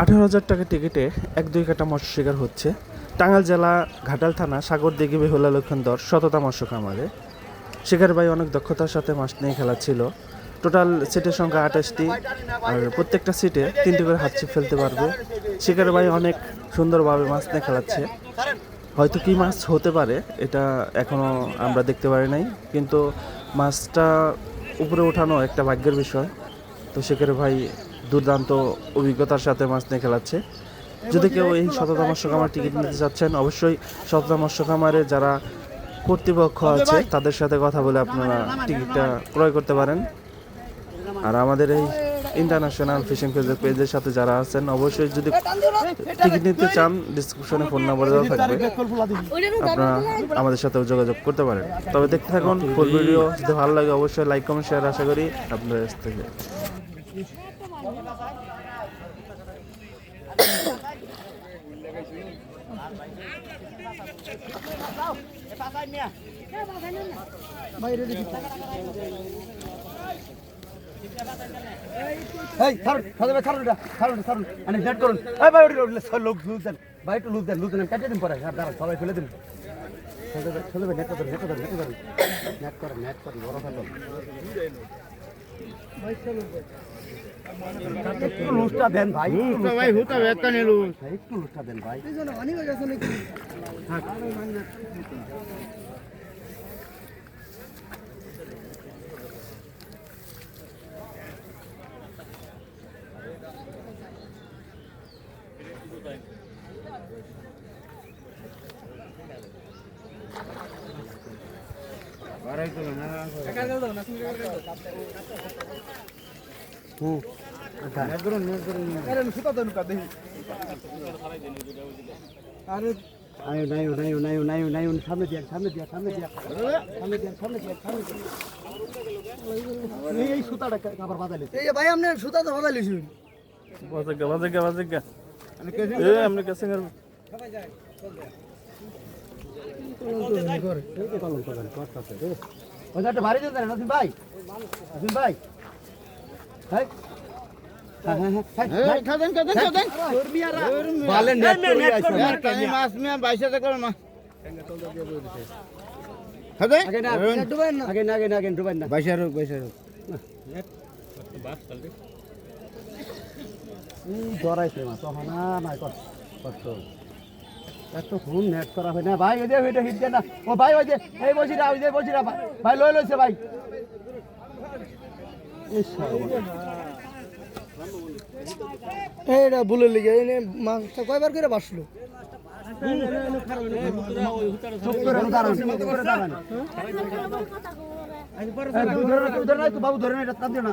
আঠারো হাজার টাকা টিকিটে এক দুই কাটা মৎস্য শিকার হচ্ছে। টাঙ্গাইল জেলা ঘাটাল থানা সাগর দিঘি বেহুলা লক্ষণদর শততা মৎস্য খামারে। শিকার ভাই অনেক দক্ষতার সাথে মাছ নিয়ে খেলা ছিল। টোটাল সিটের সংখ্যা আঠাশটি আর প্রত্যেকটা সিটে তিনটি করে হাত ছিপ ফেলতে পারবে। শিকার ভাই অনেক সুন্দরভাবে মাছ নিয়ে খেলাচ্ছে। হয়তো কি মাছ হতে পারে, এটা এখনও আমরা দেখতে পারি নাই। কিন্তু মাছটা উপরে ওঠানো একটা ভাগ্যের বিষয়। তো সেখানে ভাই দুর্দান্ত অভিজ্ঞতার সাথে মাছ নিয়ে খেলাচ্ছে। যদি কেউ এই শততা মৎস্য খামার টিকিট নিতে চাচ্ছেন, অবশ্যই শততা মৎস্য খামারে যারা কর্তৃপক্ষ আছে, তাদের সাথে কথা বলে আপনারা টিকিটটা ক্রয় করতে পারেন। আর আমাদের এই ইন্টারন্যাশনাল ফিশিং পেজের পেজের সাথে যারা আছেন, অবশ্যই যদি টিকিট নিতে চান ডিসক্রিপশনে ফোন নাম্বার দেওয়া থাকবে। আপনারা আমাদের সাথেও যোগাযোগ করতে পারেন। তবে দেখতে থাকুন ফুল ভিডিও যদি ভালো লাগে অবশ্যই লাইক কমেন্ট শেয়ার আশা করি আপনাদের থেকে। এই ছাড়ুন ছাড়ুন ভাই ছাড়ুন এটা ছাড়ুন ছাড়ুন। মানে নেট করুন। এই ভাই ওটা ওটা লোক লুজ দেন। ভাই একটু লুজ দেন লুজ দেন কাটিয়ে দিন পরে। আর দাঁড়া সবাই ফেলে দিন। চলে ভাই নেট করেন নেট করেন নেট করেন নেট করেন নেট করেন বড় ফেলো একটু লুজটা দেন ভাই ভাই হুতা এলু ভাই, একটু লুজটা দেন ভাই। হুম আচ্ছা আয়ো নাইও নাইও নাইও নাইও নাইও সামনে দিয়া সামনে দিয়া সামনে দিয়া সামনে দিয়া সামনে দিয়া সামনে দিয়া এই- সুতাটা আবার বাজালে এই ভাই আপনি সুতা তো বাজাই লিছুন বাজেগা বাজেগা বাজেগা এ আপনি দেন ভাই। নাসিম ভাই। হ্যাঁ হ্যাঁ হ্যাঁ এই খাদেন খাদেন খাদেন। বালে নেট করে আইছে কানি মাছ মে 22000 টাকা মা। আগে না আগে না আগে না ডুবেন না 22000 22000 এই জড়াইছে মা তখন না নাই কষ্ট এত ফোন নেট করা হয় না ভাই ওই যে ওইটা হিট দেন না ও ভাই ওই যে এই বসি না ওই যে বসি না ভাই। ভাই লই লইছে ভাই এইটা ভুলে লিগে এনে মাছটা কয়বার করে বাসলো ধরে রাখ, বাবু ধরে না, এটা দিও না।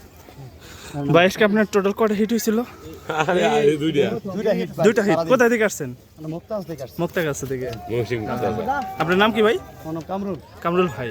বাইশকে আপনার টোটাল কটা হিট হয়েছিল দুইটা। হিট কোথায় থেকে আসছেন? মানে। মুক্তা কাছে থেকে আপনার নাম কি ভাই? কামরুল। কামরুল ভাই।